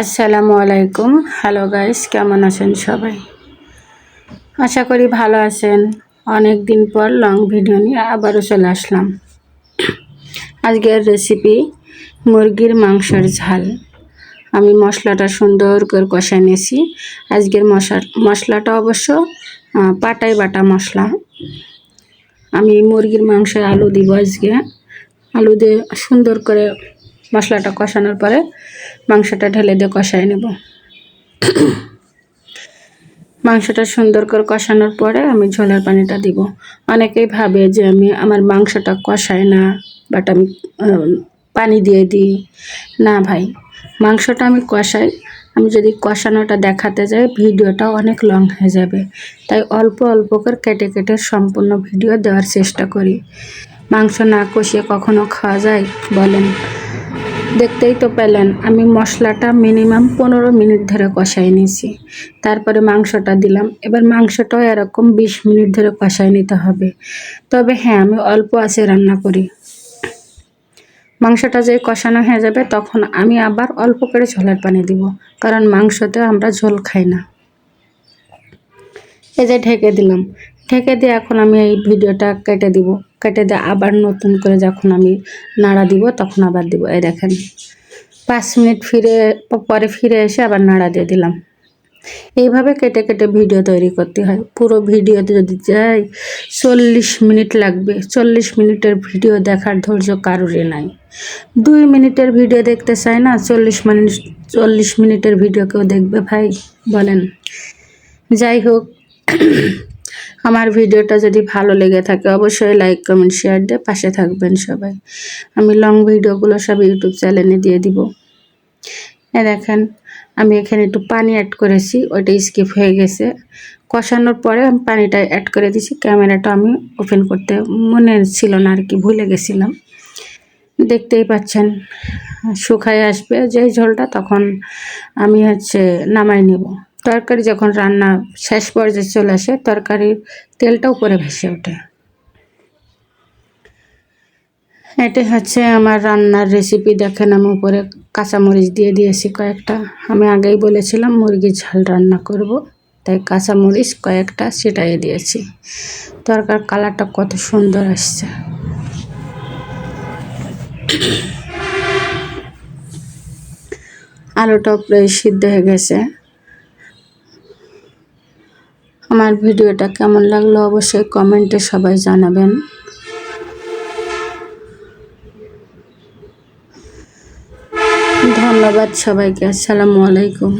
আসসালামু আলাইকুম। Hello guys কেমন আছেন সবাই? আশা করি ভালো আছেন। অনেক দিন পর লং ভিডিও নিয়ে আবারও চলে আসলাম। আজকের রেসিপি মুরগির মাংসের ঝাল। আমি মশলাটা সুন্দর করে কষায় নিয়েছি। আজকের মশা মশলাটা অবশ্য পাটাই বাটা মশলা। আমি মুরগির মাংসে আলু দিব আজকে। আলু দিয়ে সুন্দর করে মশলাটা কষানোর পরে মাংসটা ঢেলে দিয়ে কষায় নেব। মাংসটা সুন্দর করে কষানোর পরে আমি ঝোলের পানিটা দিব। অনেকেই ভাবে যে আমি আমার মাংসটা কষাই না বাট আমি পানি দিয়ে দিই। না ভাই, মাংসটা আমি কষাই। আমি যদি কষানোটা দেখাতে যাই, ভিডিওটা অনেক লং হয়ে যাবে। তাই অল্প অল্প করে কেটে কেটে সম্পূর্ণ ভিডিও দেওয়ার চেষ্টা করি। মাংস না কষিয়ে কখনো খাওয়া যায়? বলেন। দেখতেই তো পেলেন, আমি মশলাটা মিনিমাম পনেরো মিনিট ধরে কষাই নিয়েছি। তারপরে মাংসটা দিলাম। এবার মাংসটাও এরকম বিশ মিনিট ধরে কষাই নিতে হবে। তবে হ্যাঁ আমি অল্প আছে রান্না করি। মাংসটা যে কষানো হয়ে যাবে, তখন আমি আবার অল্প করে ঝোলের পানি দিব, কারণ মাংসতে আমরা ঝোল খাই না। এই যে ঢেকে দিলাম। ঢেকে দিয়ে এখন আমি এই ভিডিওটা কেটে দিব। কেটে দিয়ে, আবার নতুন করে যখন আমি নাড়া দিব তখন আবার দিব। এই দেখেন, পাঁচ মিনিট ফিরে, পরে ফিরে এসে আবার নাড়া দিয়ে দিলাম। এইভাবে কেটে কেটে ভিডিও তৈরি করতে হয়। পুরো ভিডিওতে যদি যাই, চল্লিশ মিনিট লাগবে। চল্লিশ মিনিটের ভিডিও দেখার ধৈর্য কারোরই নাই। দুই মিনিটের ভিডিও দেখতে চাই না, চল্লিশ মিনিট, চল্লিশ মিনিটের ভিডিও কেউ দেখবে ভাই, বলেন। যাই হোক আমার ভিডিওটা যদি ভালো লেগে থাকে, অবশ্যই লাইক কমেন্ট শেয়ার দিয়ে পাশে থাকবেন সবাই। আমি লং ভিডিওগুলো সব ইউটিউব চ্যানেলে দিয়ে দিব। এ দেখেন, আমি এখানে একটু পানি অ্যাড করেছি, ওইটা স্কিপ হয়ে গেছে। কষানোর পরে আমি পানিটা অ্যাড করে দিছি ক্যামেরাটা আমি ওপেন করতে মনে ছিল না আর কি, ভুলে গেছিলাম। দেখতেই পাচ্ছেন, শুকায় আসবে, যেই ঝোলটা, তখন আমি হচ্ছে নামাই নেব। তরকারি যখন রান্না শেষ পর্যায়ে চলে আসে, তরকারির তেলটা উপরে ভেসে ওঠে। এটাই হচ্ছে আমার রান্নার রেসিপি দেখেন আমি উপরে কাঁচামরিচ দিয়ে দিয়েছি কয়েকটা। আমি আগেই বলেছিলাম মুরগির ঝাল রান্না করব, তাই কাঁচামরিচ কয়েকটা সেটাই দিয়েছি। তরকার কালারটা কত সুন্দর আসছে। আলুটাও প্রায় সিদ্ধ হয়ে গেছে। আমার ভিডিওটা কেমন লাগল অবশ্যই কমেন্টে সবাই জানাবেন। ধন্যবাদ সবাইকে আসসালামু আলাইকুম।